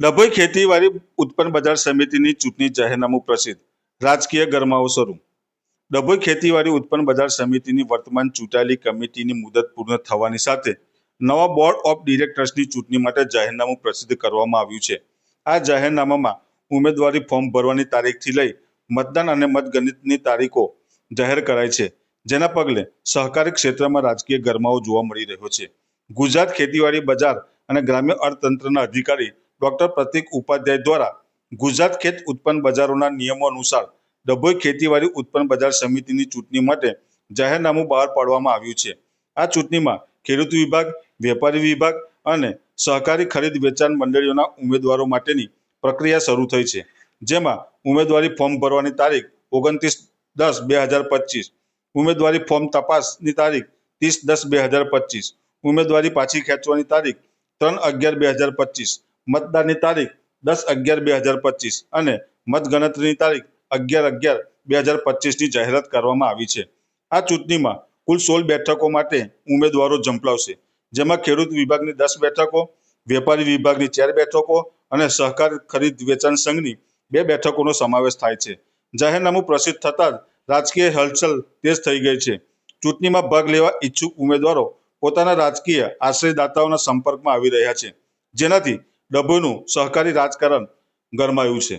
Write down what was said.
ડભોઈ ખેતીવાડી ઉત્પન્ન બજાર સમિતિની ચૂંટણી જાહેરનામું પ્રસિદ્ધ. રાજકીય ગરમાવો શરૂ. ડભોઈ ખેતીવાડી ઉત્પન્ન બજાર સમિતિની વર્તમાન ચૂંટાયેલી કમિટીની મુદત પૂર્ણ થવાની સાથે નવા બોર્ડ ઓફ ડિરેક્ટર્સની ચૂંટણી માટે જાહેરનામું પ્રસિદ્ધ કરવામાં આવ્યું છે. આ જાહેરનામામાં ઉમેદવારી ફોર્મ ભરવાની તારીખથી લઈ મતદાન અને મતગણતરીની તારીખો જાહેર કરાઈ છે. જેના પગલે સહકારી ક્ષેત્રમાં રાજકીય ગરમાવો જોવા મળી રહ્યો છે. ગુજરાત ખેતીવાડી બજાર અને ગ્રામ્ય અર્થતંત્રના અધિકારી ડોક્ટર પ્રતિક ઉપાધ્યાય દ્વારા ગુજરાત ખેત ઉત્પન્ન બજારોના નિયમો અનુસાર ડભોઈ ખેતીવાડી ઉત્પન્ન બજાર સમિતિની ચૂંટણી માટે જાહેરનામું બહાર પાડવામાં આવ્યું છે. આ ચૂંટણીમાં ખેડૂત વિભાગ, વેપારી વિભાગ અને સહકારી ખરીદ વેચાણ મંડળીઓના ઉમેદવારો માટેની પ્રક્રિયા શરૂ થઈ છે. જેમાં ઉમેદવારી ફોર્મ ભરવાની તારીખ ઓગણત્રીસ દસ બે હજાર પચીસ, ઉમેદવારી ફોર્મ તપાસની તારીખ ત્રીસ દસ બે હજાર પચીસ, ઉમેદવારી પાછી ખેંચવાની તારીખ ત્રણ અગિયાર બે હજાર પચીસ મતદાનની તારીખ દસ અગિયાર બે હજાર પચીસ અને મતગણતરીની તારીખ અગિયાર અગિયાર બે હજાર પચીસની જાહેરાત કરવામાં આવી છે. આ ચૂંટણીમાં કુલ સોળ બેઠકો માટે ઉમેદવારો ઝંપલાવશે, જેમાં ખેડૂત વિભાગની દસ બેઠકો, વેપારી વિભાગની ચાર બેઠકો અને સહકાર ખરીદ વેચાણ સંઘની બે બેઠકોનો સમાવેશ થાય છે. જાહેરનામું પ્રસિદ્ધ થતાં જ રાજકીય હલચલ તેજ થઈ ગઈ છે. ચૂંટણીમાં ભાગ લેવા ઈચ્છુક ઉમેદવારો પોતાના રાજકીય આશ્રયદાતાઓના સંપર્કમાં આવી રહ્યા છે. જેનાથી ડભોઈનું સહકારી રાજકારણ ગરમાયું છે.